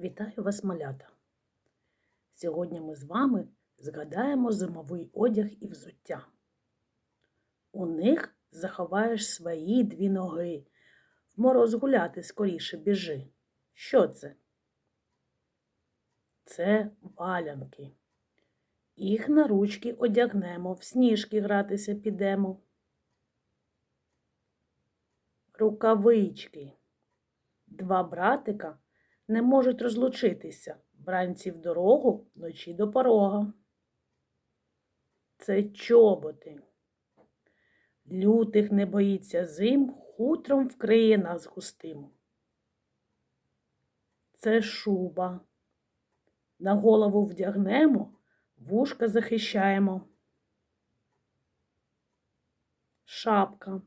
Вітаю вас, малята! Сьогодні ми з вами згадаємо зимовий одяг і взуття. У них заховаєш свої дві ноги. В мороз гуляти скоріше біжи. Що це? Це валянки. Їх на ручки одягнемо, в сніжки гратися підемо. Рукавички. Два братика не можуть розлучитися вранці в дорогу, вночі до порога. Це чоботи. Лютих не боїться зим, хутром вкриє нас густим. Це шуба. На голову вдягнемо, вушка захищаємо. Шапка.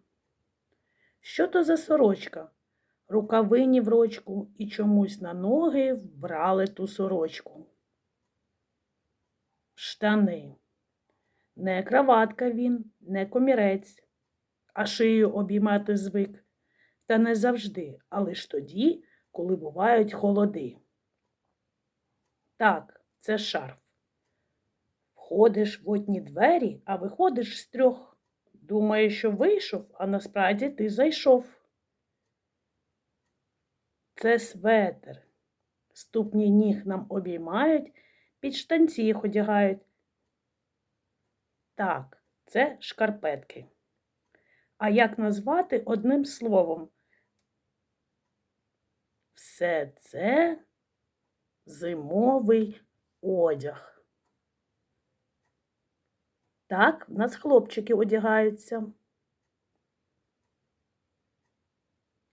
Що то за сорочка? Рукавині в рочку і чомусь на ноги вбрали ту сорочку. Штани. Не краватка він, не комірець, а шию обіймати звик. Та не завжди, а лиш тоді, коли бувають холоди. Так, це шарф. Входиш в одні двері, а виходиш з трьох. Думаєш, що вийшов, а насправді ти зайшов. Це светер. Ступні ніг нам обіймають, під штанці їх одягають. Так, це шкарпетки. А як назвати одним словом? Все це зимовий одяг. Так, в нас хлопчики одягаються.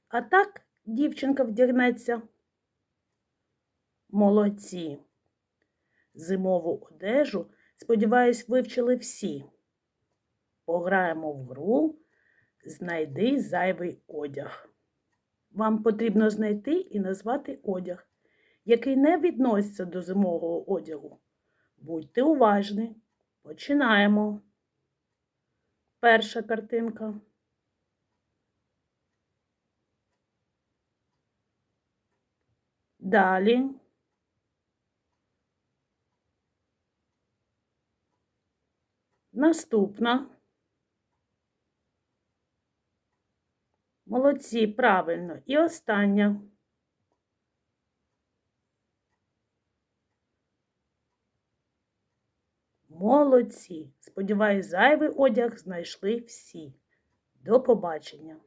А так дівчинка вдягнеться. Молодці. Зимову одежу, сподіваюсь, вивчили всі. Пограємо в гру, знайди зайвий одяг. Вам потрібно знайти і назвати одяг, який не відноситься до зимового одягу. Будьте уважні. Починаємо. Перша картинка. Далі. Наступна. Молодці, правильно. І остання. Молодці. Сподіваюсь, зайвий одяг знайшли всі. До побачення.